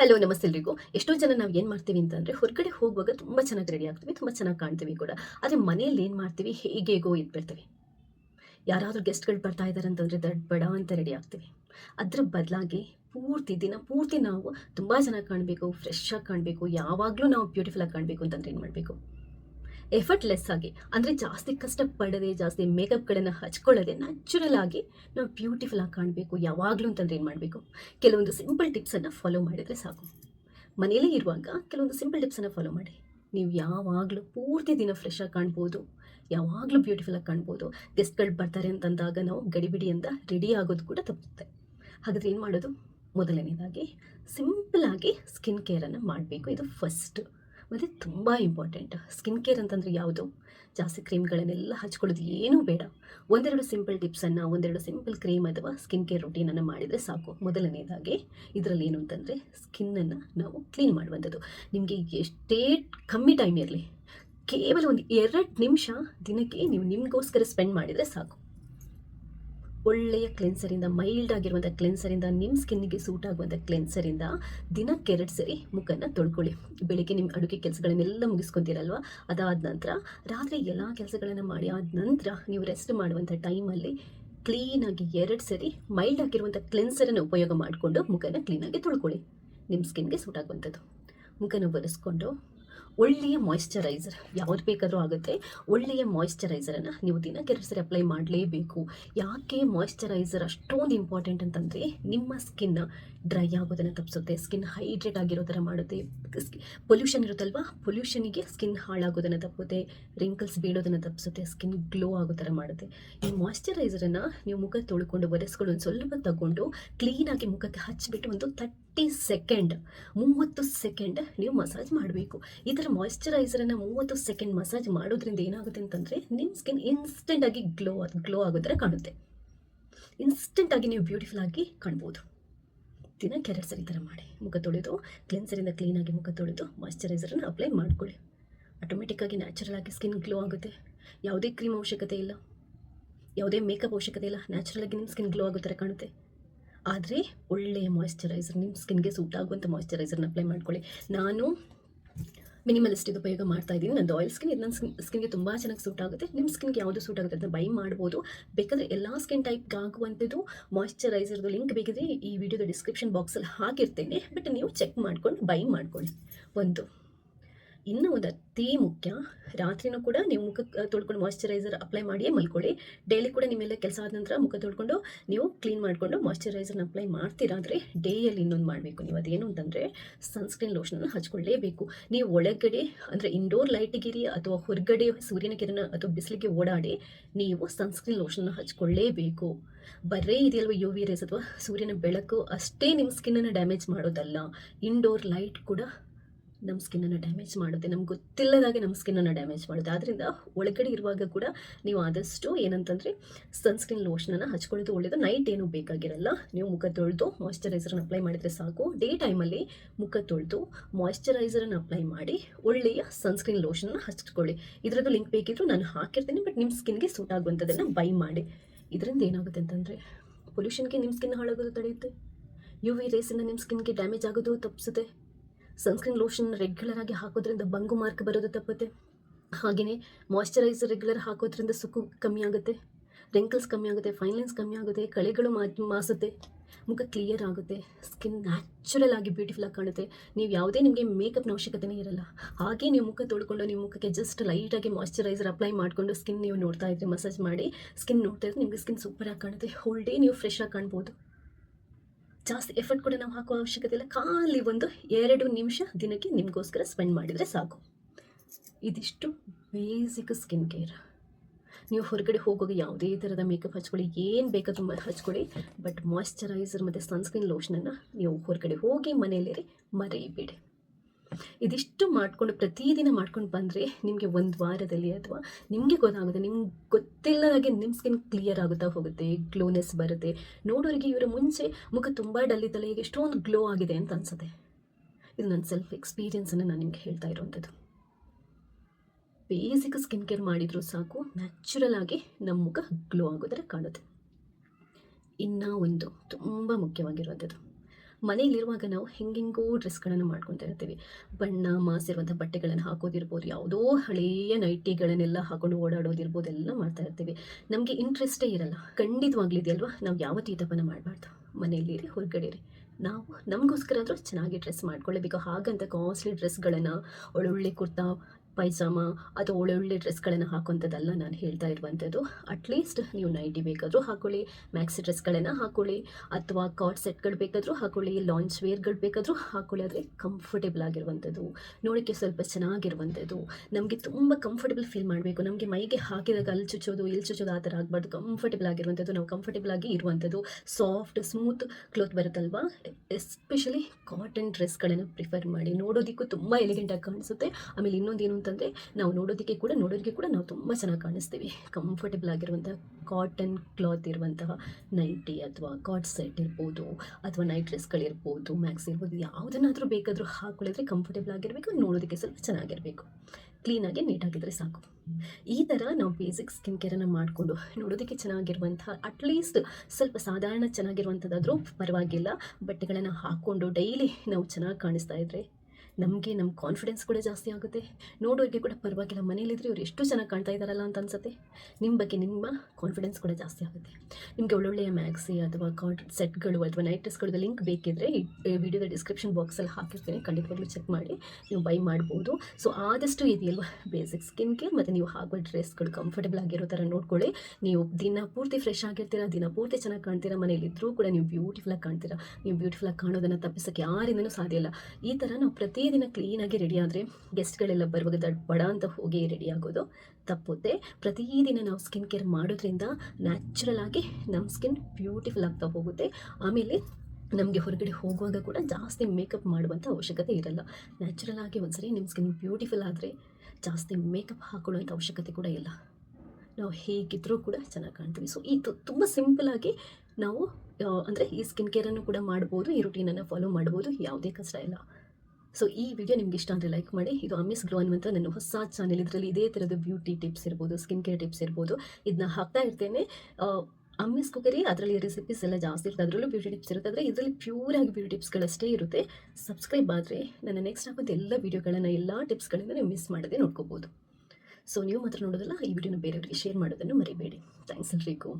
Hello ನಮಸ್ತೆ ಎಲ್ರಿಗೂ. ಎಷ್ಟೋ ಜನ ನಾವು ಏನು ಮಾಡ್ತೀವಿ ಅಂತಂದರೆ ಹೊರಗಡೆ ಹೋಗುವಾಗ ತುಂಬ ಚೆನ್ನಾಗಿ ರೆಡಿ ಆಗ್ತೀವಿ, ತುಂಬ ಚೆನ್ನಾಗಿ ಕಾಣ್ತೀವಿ ಕೂಡ. ಆದರೆ ಮನೆಯಲ್ಲಿ ಏನು ಮಾಡ್ತೀವಿ? ಹೇಗೇಗೋ ಇದ್ಬಿಡ್ತೀವಿ ಯಾರಾದರೂ ಗೆಸ್ಟ್ಗಳು ಬರ್ತಾ ಇದ್ದಾರೆ ಅಂತಂದರೆ ದಡ್ ಬಡ ಅಂತ ರೆಡಿ ಆಗ್ತೀವಿ. ಅದ್ರ ಬದಲಾಗಿ ಪೂರ್ತಿ ದಿನ, ಪೂರ್ತಿ ನಾವು ತುಂಬ ಚೆನ್ನಾಗಿ ಕಾಣಬೇಕು ಫ್ರೆಶ್ ಆಗಿ ಕಾಣಬೇಕು, ಯಾವಾಗಲೂ ನಾವು ಬ್ಯೂಟಿಫುಲ್ ಆಗಿ ಕಾಣಬೇಕು ಅಂತಂದ್ರೆ ಏನು ಮಾಡಬೇಕು? ಎಫರ್ಟ್ಲೆಸ್ ಆಗಿ, ಅಂದರೆ ಜಾಸ್ತಿ ಕಷ್ಟಪಡದೆ, ಜಾಸ್ತಿ ಮೇಕಪ್ಗಳನ್ನು ಹಚ್ಕೊಳ್ಳೋದೆ ನ್ಯಾಚುರಲ್ ಆಗಿ ನಾವು ಬ್ಯೂಟಿಫುಲ್ ಆಗಿ ಕಾಣಬೇಕು, ಯಾವಾಗಲೂ ಅಂತಂದ್ರೆ ಏನು ಮಾಡಬೇಕು? ಕೆಲವೊಂದು ಸಿಂಪಲ್ ಟಿಪ್ಸನ್ನು ಫಾಲೋ ಮಾಡಿದರೆ ಸಾಕು. ಮನೆಯಲ್ಲೇ ಇರುವಾಗ ಕೆಲವೊಂದು ಸಿಂಪಲ್ ಟಿಪ್ಸನ್ನು ಫಾಲೋ ಮಾಡಿ. ನೀವು ಯಾವಾಗಲೂ ಪೂರ್ತಿ ದಿನ ಫ್ರೆಶ್ ಆಗಿ ಕಾಣ್ಬೋದು, ಯಾವಾಗಲೂ ಬ್ಯೂಟಿಫುಲ್ ಆಗಿ ಕಾಣ್ಬೋದು. ಗೆಸ್ಟ್ಗಳು ಬರ್ತಾರೆ ಅಂತಂದಾಗ ನಾವು ಗಡಿಬಿಡಿಯಿಂದ ರೆಡಿ ಆಗೋದು ಕೂಡ ತಪ್ಪುತ್ತೆ. ಹಾಗಾದ್ರೆ ಏನು ಮಾಡೋದು? ಮೊದಲನೇದಾಗಿ ಆಗಿ ಸ್ಕಿನ್ ಕೇರನ್ನು ಮಾಡಬೇಕು. ಇದು ಫಸ್ಟ್ ಮತ್ತು ತುಂಬ ಇಂಪಾರ್ಟೆಂಟ್. ಸ್ಕಿನ್ ಕೇರ್ ಅಂತಂದರೆ ಯಾವುದು? ಜಾಸ್ತಿ ಕ್ರೀಮ್ಗಳನ್ನೆಲ್ಲ ಹಚ್ಕೊಳ್ಳೋದು ಏನೂ ಬೇಡ. ಒಂದೆರಡು ಸಿಂಪಲ್ ಟಿಪ್ಸನ್ನು, ಒಂದೆರಡು ಸಿಂಪಲ್ ಕ್ರೀಮ್ ಅಥವಾ ಸ್ಕಿನ್ ಕೇರ್ ರುಟೀನನ್ನು ಮಾಡಿದರೆ ಸಾಕು. ಮೊದಲನೇದಾಗಿ ಇದರಲ್ಲಿ ಏನು ಅಂತಂದರೆ ಸ್ಕಿನ್ನನ್ನು ನಾವು ಕ್ಲೀನ್ ಮಾಡುವಂಥದ್ದು. ನಿಮಗೆ ಎಷ್ಟೇ ಕಮ್ಮಿ ಟೈಮ್ ಇರಲಿ, ಕೇವಲ ಒಂದು ಎರಡು ನಿಮಿಷ ದಿನಕ್ಕೆ ನೀವು ನಿಮಗೋಸ್ಕರ ಸ್ಪೆಂಡ್ ಮಾಡಿದರೆ ಸಾಕು. ಒಳ್ಳೆಯ ಕ್ಲೆನ್ಸರಿಂದ ಮೈಲ್ಡ್ ಆಗಿರುವಂಥ ಕ್ಲೆನ್ಸರಿಂದ ನಿಮ್ಮ ಸ್ಕಿನ್ನಿಗೆ ಸೂಟ್ ಆಗುವಂಥ ಕ್ಲೆನ್ಸರಿಂದ ದಿನಕ್ಕೆ ಎರಡು ಸರಿ ಮುಖನ ತೊಳ್ಕೊಳ್ಳಿ. ಬೆಳಿಗ್ಗೆ ನಿಮ್ಮ ಅಡುಗೆ ಕೆಲಸಗಳನ್ನೆಲ್ಲ ಮುಗಿಸ್ಕೊತೀರಲ್ವ? ಅದಾದ ನಂತರ ರಾತ್ರಿ ಎಲ್ಲ ಕೆಲಸಗಳನ್ನು ಮಾಡಿ ಆದ ನಂತರ ನೀವು ರೆಸ್ಟ್ ಮಾಡುವಂಥ ಟೈಮಲ್ಲಿ ಕ್ಲೀನಾಗಿ ಎರಡು ಸರಿ ಮೈಲ್ಡ್ ಆಗಿರುವಂಥ ಕ್ಲೆನ್ಸರನ್ನು ಉಪಯೋಗ ಮಾಡಿಕೊಂಡು ಮುಖನ ಕ್ಲೀನಾಗಿ ತೊಳ್ಕೊಳ್ಳಿ. ನಿಮ್ಮ ಸ್ಕಿನ್ಗೆ ಸೂಟ್ ಆಗುವಂಥದ್ದು ಮುಖನ ಒರೆಸ್ಕೊಂಡು ಒಳ್ಳೆಯ ಮಾಯಿಶ್ಚರೈಸರ್ ಯಾವ್ದು ಬೇಕಾದರೂ ಆಗುತ್ತೆ. ಒಳ್ಳೆಯ ಮಾಯಿಶ್ಚರೈಸರನ್ನು ನೀವು ದಿನಕ್ಕೆ ಎರಡು ಸರಿ ಅಪ್ಲೈ ಮಾಡಲೇಬೇಕು. ಯಾಕೆ ಮಾಯಿಶ್ಚರೈಸರ್ ಅಷ್ಟೊಂದು ಇಂಪಾರ್ಟೆಂಟ್ ಅಂತಂದರೆ ನಿಮ್ಮ ಸ್ಕಿನ್ ಡ್ರೈ ಆಗೋದನ್ನು ತಪ್ಪಿಸುತ್ತೆ ಸ್ಕಿನ್ ಹೈಡ್ರೇಟ್ ಆಗಿರೋ ಥರ ಮಾಡುತ್ತೆ. ಪೊಲ್ಯೂಷನ್ ಇರುತ್ತಲ್ವಾ? ಪೊಲ್ಯೂಷನಿಗೆ ಸ್ಕಿನ್ ಹಾಳಾಗೋದನ್ನು ತಪ್ಪುತ್ತೆ ರಿಂಕಲ್ಸ್ ಬೀಳೋದನ್ನು ತಪ್ಪಿಸುತ್ತೆ ಸ್ಕಿನ್ ಗ್ಲೋ ಆಗೋ ಥರ ಮಾಡುತ್ತೆ. ಈ ಮಾಯಿಶ್ಚರೈಸರನ್ನು ನೀವು ಮುಖ ತೊಳ್ಕೊಂಡು, ಒರೆಸ್ಕೊಂಡು ಒಂದು ಸ್ವಲ್ಪ ತಗೊಂಡು ಕ್ಲೀನಾಗಿ ಮುಖಕ್ಕೆ ಹಚ್ಚಿಬಿಟ್ಟು ಒಂದು ತರ್ಟಿ ಸೆಕೆಂಡ್ ಮೂವತ್ತು ಸೆಕೆಂಡ್ ನೀವು ಮಸಾಜ್ ಮಾಡಬೇಕು. ಈ ಥರ ಅನ್ನ ಮೂವತ್ತು ಸೆಕೆಂಡ್ ಮಸಾಜ್ ಮಾಡೋದ್ರಿಂದ ಏನಾಗುತ್ತೆ ಅಂತಂದರೆ ನಿಮ್ಮ ಸ್ಕಿನ್ ಇನ್ಸ್ಟೆಂಟಾಗಿ ಗ್ಲೋ ಗ್ಲೋ ಆಗೋ ಥರ ಕಾಣುತ್ತೆ. ಇನ್ಸ್ಟೆಂಟಾಗಿ ನೀವು ಬ್ಯೂಟಿಫುಲ್ ಆಗಿ ಕಾಣ್ಬೋದು. ದಿನ ಎರಡು ಸರಿ ಥರ ಮಾಡಿ. ಮುಖ ತೊಳೆದು ಕ್ಲೆನ್ಸರಿಂದ ಕ್ಲೀನಾಗಿ ಮುಖ ತೊಳೆದು ಮಾಯಿಶ್ಚರೈಸರನ್ನು ಅಪ್ಲೈ ಮಾಡ್ಕೊಳ್ಳಿ. ಆಟೋಮೆಟಿಕ್ಕಾಗಿ ನ್ಯಾಚುರಲ್ ಆಗಿ ಸ್ಕಿನ್ ಗ್ಲೋ ಆಗುತ್ತೆ. ಯಾವುದೇ ಕ್ರೀಮ್ ಅವಶ್ಯಕತೆ ಇಲ್ಲ. ಯಾವುದೇ ಮೇಕಪ್ ಅವಶ್ಯಕತೆ ಇಲ್ಲ. ನ್ಯಾಚುರಲ್ ಆಗಿ ನಿಮ್ಮ ಸ್ಕಿನ್ ಗ್ಲೋ ಆಗೋ ಥರ ಕಾಣುತ್ತೆ. ಆದರೆ ಒಳ್ಳೆಯ ಮಾಯಿಶ್ಚರೈಸರ್ ನಿಮ್ಮ ಸ್ಕಿನ್ಗೆ ಸೂಟ್ ಆಗುವಂಥ ಮಾಯಿಶ್ಚರೈಸರ್ನ ಅಪ್ಲೈ ಮಾಡ್ಕೊಳ್ಳಿ. ನಾನು ಮಿನಿಮಲಿಸ್ಟ್ ಉಪಯೋಗ ಮಾಡ್ತಾ ಇದ್ದೀನಿ. ನಂದು ಆಯಿಲ್ ಸ್ಕಿನ್ ಇದು ನನ್ನ ಸ್ಕಿನ್ ಸ್ಕಿನ್ಗೆ ತುಂಬ ಚೆನ್ನಾಗಿ ಸೂಟ್ ಆಗುತ್ತೆ. ನಿಮ್ಮ ಸ್ಕಿನ್ಗೆ ಯಾವುದು ಸೂಟ್ ಆಗುತ್ತೆ ಅಂತ ಬೈ ಮಾಡ್ಬೋದು. ಬೇಕಾದರೆ ಎಲ್ಲ ಸ್ಕಿನ್ ಟೈಪ್ಗೆ ಆಗುವಂಥದ್ದು ಮಾಯಿಶ್ಚರೈಸರ್ದು ಲಿಂಕ್ ಬೇಕಿದ್ರೆ ಈ ವಿಡಿಯೋದ ಡಿಸ್ಕ್ರಿಪ್ಷನ್ ಬಾಕ್ಸಲ್ಲಿ ಹಾಕಿರ್ತೇನೆ. ಬಟ್ ನೀವು ಚೆಕ್ ಮಾಡ್ಕೊಂಡು ಬೈ ಮಾಡ್ಕೊಳ್ಳಿ. ಒಂದು. ಇನ್ನು ಒಂದು ಅತಿ ಮುಖ್ಯ, ರಾತ್ರಿನೂ ಕೂಡ ನೀವು ಮುಖ ತೊಳ್ಕೊಂಡು ಮಾಯಶ್ಚರೈಸರ್ ಅಪ್ಲೈ ಮಾಡಿಯೇ ಮಲ್ಕೊಳ್ಳಿ. ಡೈಲಿ ಕೂಡ ನಿಮ್ಮೆಲ್ಲ ಕೆಲಸ ಆದ ನಂತರ ಮುಖ ತೊಳ್ಕೊಂಡು ನೀವು ಕ್ಲೀನ್ ಮಾಡಿಕೊಂಡು ಮಾಯಶ್ಚರೈಸರ್ನ ಅಪ್ಲೈ ಮಾಡ್ತೀರಾದರೆ ಡೇಯಲ್ಲಿ ಇನ್ನೊಂದು ಮಾಡಬೇಕು. ನೀವು ಅದೇನು ಅಂತಂದರೆ ಸನ್ಸ್ಕ್ರೀನ್ ಲೋಷನನ್ನು ಹಚ್ಕೊಳ್ಳೇಬೇಕು. ನೀವು ಒಳಗಡೆ ಅಂದರೆ ಇಂಡೋರ್ ಲೈಟಿಗಿರಿ ಅಥವಾ ಹೊರಗಡೆ ಸೂರ್ಯನ ಕಿರಣ ಅಥವಾ ಬಿಸಿಲಿಗೆ ಓಡಾಡಿ ನೀವು ಸನ್ಸ್ಕ್ರೀನ್ ಲೋಷನ್ನ ಹಚ್ಕೊಳ್ಳೇಬೇಕು. ಬರೇ ಇದೆಯಲ್ವ ಯು ವಿ ರೇಸ್ ಅಥವಾ ಸೂರ್ಯನ ಬೆಳಕು? ಅಷ್ಟೇ ನಿಮ್ಮ ಸ್ಕಿನ್ನನ್ನು ಡ್ಯಾಮೇಜ್ ಮಾಡೋದಲ್ಲ. ಇಂಡೋರ್ ಲೈಟ್ ಕೂಡ ನಮ್ಮ ಸ್ಕಿನ್ನನ್ನು ಡ್ಯಾಮೇಜ್ ಮಾಡುತ್ತೆ. ನಮ್ಗೆ ಗೊತ್ತಿಲ್ಲದಾಗೆ ನಮ್ಮ ಸ್ಕಿನ್ನನ್ನು ಡ್ಯಾಮೇಜ್ ಮಾಡುತ್ತೆ. ಆದ್ದರಿಂದ ಒಳಗಡೆ ಇರುವಾಗ ಕೂಡ ನೀವು ಆದಷ್ಟು ಏನಂತಂದರೆ ಸನ್ಸ್ಕ್ರೀನ್ ಲೋಷನನ್ನು ಹಚ್ಕೊಳ್ಳೋದು ಒಳ್ಳೆಯದು ನೈಟ್ ಏನು ಬೇಕಾಗಿರಲ್ಲ. ನೀವು ಮುಖ ತೊಳೆದು ಮಾಯಿಶ್ಚರೈಸರನ್ನು ಅಪ್ಲೈ ಮಾಡಿದರೆ ಸಾಕು. ಡೇ ಟೈಮಲ್ಲಿ ಮುಖ ತೊಳೆದು ಮಾಯಿಶ್ಚರೈಸರನ್ನು ಅಪ್ಲೈ ಮಾಡಿ ಒಳ್ಳೆಯ ಸನ್ಸ್ಕ್ರೀನ್ ಲೋಷನನ್ನು ಹಚ್ಕೊಳ್ಳಿ. ಇದರದ್ದು ಲಿಂಕ್ ಬೇಕಿದ್ರು ನಾನು ಹಾಕಿರ್ತೀನಿ ಬಟ್ ನಿಮ್ಮ ಸ್ಕಿನ್ಗೆ ಸೂಟ್ ಆಗುವಂಥದ್ದನ್ನು ಬೈ ಮಾಡಿ. ಇದರಿಂದ ಏನಾಗುತ್ತೆ ಅಂತಂದರೆ ಪೊಲ್ಯೂಷನ್ಗೆ ನಿಮ್ಮ ಸ್ಕಿನ್ ಹಾಳಾಗೋದು ತಡೆಯುತ್ತೆ. ಯು ವಿ ರೇಸಿಂದ ನಿಮ್ಮ ಸ್ಕಿನ್ಗೆ ಡ್ಯಾಮೇಜ್ ಆಗೋದು ತಪ್ಪಿಸುತ್ತೆ. ಸನ್ಸ್ಕ್ರೀನ್ ಲೋಷನ್ ರೆಗ್ಯುಲರ್ ಆಗಿ ಹಾಕೋದ್ರಿಂದ ಬಂಗು ಮಾರ್ಕ್ ಬರೋದು ತಪ್ಪುತ್ತೆ. ಹಾಗೆಯೇ ಮಾಯಶ್ಚರೈಸರ್ ರೆಗ್ಯುಲರ್ ಹಾಕೋದ್ರಿಂದ ಸುಕ್ಕು ಕಮ್ಮಿ ಆಗುತ್ತೆ ರಿಂಕಲ್ಸ್ ಕಮ್ಮಿ ಆಗುತ್ತೆ ಫೈನ್ಲೈನ್ಸ್ ಕಮ್ಮಿ ಆಗುತ್ತೆ, ಕಳೆಗಳು ಮಾಸುತ್ತೆ, ಮುಖ ಕ್ಲಿಯರ್ ಆಗುತ್ತೆ ಸ್ಕಿನ್ ನ್ಯಾಚುರಲ್ ಆಗಿ ಬ್ಯೂಟಿಫುಲ್ ಆಗಿ ಕಾಣುತ್ತೆ. ನೀವು ಯಾವುದೇ ನಿಮಗೆ ಮೇಕಪ್ನ ಅವಶ್ಯಕತೆನೇ ಇರಲ್ಲ. ಹಾಗೆ ನೀವು ಮುಖ ತೊಳ್ಕೊಂಡು ನಿಮ್ಮ ಮುಖಕ್ಕೆ ಜಸ್ಟ್ ಲೈಟಾಗಿ ಮಾಯಿಶ್ಚರೈಸರ್ ಅಪ್ಲೈ ಮಾಡಿಕೊಂಡು ಸ್ಕಿನ್ ನೀವು ನೋಡ್ತಾ ಇದ್ರೆ ಮಸಾಜ್ ಮಾಡಿ ಸ್ಕಿನ್ ನೋಡ್ತಾ ಇದ್ರೆ ನಿಮಗೆ ಸ್ಕಿನ್ ಸೂಪರಾಗಿ ಕಾಣುತ್ತೆ. ಹೋಲ್ ಡೇ ನೀವು ಫ್ರೆಶ್ ಆಗಿ ಕಾಣ್ಬೋದು. ಜಾಸ್ತಿ ಎಫರ್ಟ್ ಕೂಡ ನಾವು ಹಾಕುವ ಅವಶ್ಯಕತೆ ಇಲ್ಲ. ಖಾಲಿ ಒಂದು ಎರಡು ನಿಮಿಷ ದಿನಕ್ಕೆ ನಿಮಗೋಸ್ಕರ ಸ್ಪೆಂಡ್ ಮಾಡಿದರೆ ಸಾಕು. ಇದಿಷ್ಟು ಬೇಸಿಕ್ ಸ್ಕಿನ್ ಕೇರ್ ನೀವು ಹೊರಗಡೆ ಹೋಗುವಾಗ ಯಾವುದೇ ಥರದ ಮೇಕಪ್ ಹಚ್ಕೊಳ್ಳಿ, ಏನು ಬೇಕೋ ತುಂಬ ಹಚ್ಕೊಳ್ಳಿ. ಬಟ್ ಮಾಯಿಶ್ಚರೈಸರ್ ಮತ್ತು ಸನ್ಸ್ಕ್ರೀನ್ ಲೋಷನನ್ನು ನೀವು ಹೊರಗಡೆ ಹೋಗಿ ಮನೆಯಲ್ಲಿರಿ, ಮರೆಯಬೇಡಿ. ಇದಿಷ್ಟು ಮಾಡಿಕೊಂಡು ಪ್ರತಿದಿನ ಮಾಡ್ಕೊಂಡು ಬಂದರೆ ನಿಮಗೆ ಒಂದು ವಾರದಲ್ಲಿ ಅಥವಾ ನಿಮಗೆ ಗೊತ್ತಾಗುತ್ತೆ, ನಿಮ್ಗೆ ಗೊತ್ತಿಲ್ಲದಾಗೆ ನಿಮ್ಮ ಸ್ಕಿನ್ ಕ್ಲಿಯರ್ ಆಗುತ್ತಾ ಹೋಗುತ್ತೆ ಗ್ಲೋನೆಸ್ ಬರುತ್ತೆ. ನೋಡೋರಿಗೆ ಇವರ ಮುಂಚೆ ಮುಖ ತುಂಬ ಡಲ್ ಇದ್ದಲ್ಲ ಈಗ ಎಷ್ಟೊಂದು ಗ್ಲೋ ಆಗಿದೆ ಅಂತ ಅನ್ಸುತ್ತೆ. ಇದು ನನ್ನ ಸೆಲ್ಫ್ ಎಕ್ಸ್ಪೀರಿಯೆನ್ಸನ್ನು ನಾನು ನಿಮ್ಗೆ ಹೇಳ್ತಾ ಇರೋವಂಥದ್ದು ಬೇಸಿಕ್ ಸ್ಕಿನ್ ಕೇರ್ ಮಾಡಿದರೂ ಸಾಕು ನ್ಯಾಚುರಲ್ ಆಗಿ ನಮ್ಮ ಮುಖ ಗ್ಲೋ ಆಗೋದರ ಕಾಣುತ್ತೆ. ಇನ್ನೂ ಒಂದು ತುಂಬ ಮುಖ್ಯವಾಗಿರುವಂಥದ್ದು ಮನೆಯಲ್ಲಿರುವಾಗ ನಾವು ಹೆಂಗೆಂಗೋ ಡ್ರೆಸ್ಗಳನ್ನು ಮಾಡ್ಕೊತಾ ಇರ್ತೀವಿ. ಬಣ್ಣ, ಮಾಸಿರುವಂಥ ಬಟ್ಟೆಗಳನ್ನು ಹಾಕೋದಿರ್ಬೋದು, ಯಾವುದೋ ಹಳೆಯ ನೈಟಿಗಳನ್ನೆಲ್ಲ ಹಾಕೊಂಡು ಓಡಾಡೋದಿರ್ಬೋದು, ಎಲ್ಲ ಮಾಡ್ತಾ ಇರ್ತೀವಿ. ನಮಗೆ ಇಂಟ್ರೆಸ್ಟೇ ಇರಲ್ಲ. ಖಂಡಿತವಾಗ್ಲಿದೆಯಲ್ವಾ ನಾವು ಯಾವತ್ತೂ ಈ ಮಾಡಬಾರ್ದು. ಮನೆಯಲ್ಲಿರಿ ಹೊರಗಡೆ ರೀ ನಾವು, ನಮಗೋಸ್ಕರ ಆದರೂ ಚೆನ್ನಾಗಿ ಡ್ರೆಸ್ ಮಾಡ್ಕೊಳ್ಳೇಬೇಕು. ಹಾಗಂತ ಕಾಸ್ಟ್ಲಿ ಡ್ರೆಸ್ಗಳನ್ನು ಒಳ್ಳೊಳ್ಳೆ ಕುರ್ತಾ ಪೈಜಾಮ ಅಥವಾ ಒಳ್ಳೊಳ್ಳೆ ಡ್ರೆಸ್ಗಳನ್ನು ಹಾಕುವಂಥದ್ದಲ್ಲ ನಾನು ಹೇಳ್ತಾ ಇರುವಂಥದ್ದು. ಅಟ್ಲೀಸ್ಟ್ ನೀವು ನೈಟಿ ಬೇಕಾದರೂ ಹಾಕೊಳ್ಳಿ ಮ್ಯಾಕ್ಸಿ ಡ್ರೆಸ್ಗಳನ್ನು ಹಾಕೊಳ್ಳಿ, ಅಥವಾ ಕಾಟ್ ಸೆಟ್ಗಳು ಬೇಕಾದರೂ ಹಾಕೊಳ್ಳಿ ಲಾಂಚ್ ವೇರ್ಗಳು ಬೇಕಾದರೂ ಹಾಕೊಳ್ಳಿ, ಆದರೆ ಕಂಫರ್ಟೇಬಲ್ ಆಗಿರುವಂಥದ್ದು. ನೋಡೋಕ್ಕೆ ಸ್ವಲ್ಪ ಚೆನ್ನಾಗಿರುವಂಥದ್ದು. ನಮಗೆ ತುಂಬ ಕಂಫರ್ಟೇಬಲ್ ಫೀಲ್ ಮಾಡಬೇಕು. ನಮಗೆ ಮೈಗೆ ಹಾಕಿದಾಗ ಅಲ್ಲಿ ಚುಚ್ಚೋದು, ಇಲ್ಲಿ ಚುಚ್ಚೋದು ಆ ಥರ ಆಗಬಾರ್ದು. ಕಂಫರ್ಟೇಬಲ್ ಆಗಿರುವಂಥದ್ದು, ನಾವು ಕಂಫರ್ಟೇಬಲ್ ಆಗಿ ಇರುವಂಥದ್ದು. ಸಾಫ್ಟ್ ಸ್ಮೂತ್ ಕ್ಲೋತ್ ಬರುತ್ತಲ್ವಾ? ಎಸ್ಪೆಷಲಿ ಕಾಟನ್ ಡ್ರೆಸ್ಗಳನ್ನು ಪ್ರಿಫರ್ ಮಾಡಿ. ನೋಡೋದಕ್ಕೂ ತುಂಬ ಎಲಿಗೆಂಟಾಗಿ ಕಾಣಿಸುತ್ತೆ. ಆಮೇಲೆ ಇನ್ನೊಂದು ಏನು ಅಂತಂದರೆ ನಾವು ನೋಡೋದಕ್ಕೆ ಕೂಡ ನೋಡೋದಕ್ಕೆ ಕೂಡ ನಾವು ತುಂಬ ಚೆನ್ನಾಗಿ ಕಾಣಿಸ್ತೀವಿ. ಕಂಫರ್ಟೇಬಲ್ ಆಗಿರುವಂಥ ಕಾಟನ್ ಕ್ಲಾತ್ ಇರುವಂತಹ ನೈಟಿ ಅಥವಾ ಕಾಟ್ ಸೆಟ್ ಇರ್ಬೋದು, ಅಥವಾ ನೈಟ್ ಡ್ರೆಸ್ಗಳಿರ್ಬೋದು ಮ್ಯಾಕ್ಸ್ ಇರ್ಬೋದು, ಯಾವುದನ್ನಾದರೂ ಬೇಕಾದರೂ ಹಾಕೊಳ್ಳಿದ್ರೆ ಕಂಫರ್ಟೇಬಲ್ ಆಗಿರಬೇಕು, ನೋಡೋದಕ್ಕೆ ಸ್ವಲ್ಪ ಚೆನ್ನಾಗಿರಬೇಕು. ಕ್ಲೀನಾಗಿ ನೀಟಾಗಿದ್ದರೆ ಸಾಕು. ಈ ಥರ ನಾವು ಬೇಸಿಕ್ ಸ್ಕಿನ್ ಕೇರನ್ನು ಮಾಡಿಕೊಂಡು ನೋಡೋದಕ್ಕೆ ಚೆನ್ನಾಗಿರುವಂಥ ಅಟ್ಲೀಸ್ಟ್ ಸ್ವಲ್ಪ ಸಾಧಾರಣ ಚೆನ್ನಾಗಿರುವಂಥದ್ದಾದರೂ ಪರವಾಗಿಲ್ಲ, ಬಟ್ಟೆಗಳನ್ನು ಹಾಕ್ಕೊಂಡು ಡೈಲಿ ನಾವು ಚೆನ್ನಾಗಿ ಕಾಣಿಸ್ತಾ ಇದ್ದರೆ ನಮಗೆ ನಮ್ಮ ಕಾನ್ಫಿಡೆನ್ಸ್ ಕೂಡ ಜಾಸ್ತಿ ಆಗುತ್ತೆ. ನೋಡೋರಿಗೆ ಕೂಡ ಪರವಾಗಿಲ್ಲ. ಮನೇಲಿದ್ರೆ ಇವ್ರು ಎಷ್ಟು ಚೆನ್ನಾಗಿ ಕಾಣ್ತಾ ಇದ್ದಾರಲ್ಲ ಅಂತ ಅನ್ಸುತ್ತೆ. ನಿಮ್ಮ ಬಗ್ಗೆ ನಿಮ್ಮ ಕಾನ್ಫಿಡೆನ್ಸ್ ಕೂಡ ಜಾಸ್ತಿ ಆಗುತ್ತೆ. ನಿಮಗೆ ಒಳ್ಳೊಳ್ಳೆಯ ಮ್ಯಾಕ್ಸಿ ಅಥವಾ ಕಾಟ್ ಸೆಟ್ಗಳು ಅಥವಾ ನೈಟ್ ಲಿಂಕ್ ಬೇಕಿದ್ದರೆ ಈ ವಿಡಿಯೋದ ಡಿಸ್ಕ್ರಿಪ್ಷನ್ ಬಾಕ್ಸಲ್ಲಿ ಹಾಕಿರ್ತೀನಿ. ಖಂಡಿತವಾಗ್ಲೂ ಚೆಕ್ ಮಾಡಿ. ನೀವು ಬೈ ಮಾಡ್ಬೋದು. ಸೊ ಆದಷ್ಟು ಇದೆಯಲ್ವ? ಬೇಸಿಕ್ ಸ್ಕಿನ್ ಕೇರ್ ಮತ್ತು ನೀವು ಹಾಕೋ ಡ್ರೆಸ್ಗಳು ಕಂಫರ್ಟಬಲ್ ಆಗಿರೋ ಥರ ನೋಡ್ಕೊಳ್ಳಿ. ನೀವು ದಿನ ಪೂರ್ತಿ ಫ್ರೆಶ್ ಆಗಿರ್ತೀರ, ದಿನ ಪೂರ್ತಿ ಚೆನ್ನಾಗಿ ಕಾಣ್ತೀರಾ ಮನೇಲಿದ್ದರೂ ಕೂಡ ನೀವು ಬ್ಯೂಟಿಫುಲ್ಲಾಗಿ ಕಾಣ್ತೀರಾ. ನೀವು ಬ್ಯೂಟಿಫುಲ್ಲಾಗಿ ಕಾಣೋದನ್ನು ತಪ್ಪಿಸೋಕ್ಕೆ ಯಾರಿಂದನೂ ಸಾಧ್ಯ ಇಲ್ಲ. ಈ ಥರ ನಾವು ಪ್ರತಿದಿನ ಕ್ಲೀನಾಗಿ ರೆಡಿ ಆದರೆ ಗೆಸ್ಟ್ಗಳೆಲ್ಲ ಬರುವಾಗ ದಡ್, ಬಡ ಅಂತ ಹೋಗಿ ರೆಡಿ ಆಗೋದು ತಪ್ಪುತ್ತೆ. ಪ್ರತಿದಿನ ನಾವು ಸ್ಕಿನ್ ಕೇರ್ ಮಾಡೋದ್ರಿಂದ ನ್ಯಾಚುರಲ್ ಆಗಿ ನಮ್ಮ ಸ್ಕಿನ್ ಬ್ಯೂಟಿಫುಲ್ ಆಗ್ತಾ ಹೋಗುತ್ತೆ. ಆಮೇಲೆ ನಮಗೆ ಹೊರಗಡೆ ಹೋಗುವಾಗ ಕೂಡ ಜಾಸ್ತಿ ಮೇಕಪ್ ಮಾಡುವಂಥ ಅವಶ್ಯಕತೆ ಇರಲ್ಲ. ನ್ಯಾಚುರಲ್ ಆಗಿ ಒಂದ್ಸರಿ ನಿಮ್ಮ ಸ್ಕಿನ್ ಬ್ಯೂಟಿಫುಲ್ ಆದರೆ ಜಾಸ್ತಿ ಮೇಕಪ್ ಹಾಕೊಳ್ಳುವಂಥ ಅವಶ್ಯಕತೆ ಕೂಡ ಇಲ್ಲ. ನಾವು ಹೇಗಿದ್ದರೂ ಕೂಡ ಚೆನ್ನಾಗಿ ಕಾಣ್ತೀವಿ. ಸೊ ಇದು ತುಂಬ ಸಿಂಪಲಾಗಿ ನಾವು ಅಂದರೆ ಈ ಸ್ಕಿನ್ ಕೇರನ್ನು ಕೂಡ ಮಾಡ್ಬೋದು, ಈ ರುಟೀನನ್ನು ಫಾಲೋ ಮಾಡ್ಬೋದು, ಯಾವುದೇ ಕಷ್ಟ ಇಲ್ಲ. ಸೊ ಈ ವಿಡಿಯೋ ನಿಮ್ಗೆ ಇಷ್ಟ ಅಂದರೆ ಲೈಕ್ ಮಾಡಿ. ಇದು ಅಮಿಸ್ ಗ್ಲೋ ಅನ್ನುವಂಥ ನನ್ನ ಹೊಸ ಚಾನೆಲ್ ಇದರಲ್ಲಿ ಇದೇ ಥರದ ಬ್ಯೂಟಿ ಟಿಪ್ಸ್ ಇರ್ಬೋದು ಸ್ಕಿನ್ ಕೇರ್ ಟಿಪ್ಸ್ ಇರ್ಬೋದು. ಇದನ್ನ ಹಾಕ್ತಾ ಇರ್ತೇನೆ. ಅಮ್ಮಿಸ್ ಕುಕರಿ ಅದರಲ್ಲಿ ರೆಸಿಪೀಸ್ ಎಲ್ಲ ಜಾಸ್ತಿ ಇರುತ್ತೆ ಅದರಲ್ಲೂ ಬ್ಯೂಟಿ ಟಿಪ್ಸ್ ಇರುತ್ತೆ. ಆದರೆ ಇದರಲ್ಲಿ ಪ್ಯೂರ್ ಆಗಿ ಬ್ಯೂಟಿ ಟಿಪ್ಸ್ಗಳಷ್ಟೇ ಇರುತ್ತೆ. ಸಬ್ಸ್ಕ್ರೈಬ್ ಆದರೆ ನನ್ನ ನೆಕ್ಸ್ಟ್ ಹಾಕೋದು ಎಲ್ಲ ವೀಡಿಯೋಗಳನ್ನು ಎಲ್ಲ ಟಿಪ್ಸ್ಗಳಿಂದ ನೀವು ಮಿಸ್ ಮಾಡದೆ ನೋಡ್ಕೋಬೋದು. ಸೊ ನೀವು ಮಾತ್ರ ನೋಡೋದಲ್ಲ, ಈ ವಿಡಿಯೋನ ಬೇರೆಯವರಿಗೆ ಶೇರ್ ಮಾಡೋದನ್ನು ಮರಿಬೇಡಿ. ಥ್ಯಾಂಕ್ಸ್ ಎಲ್ರಿಗೂ.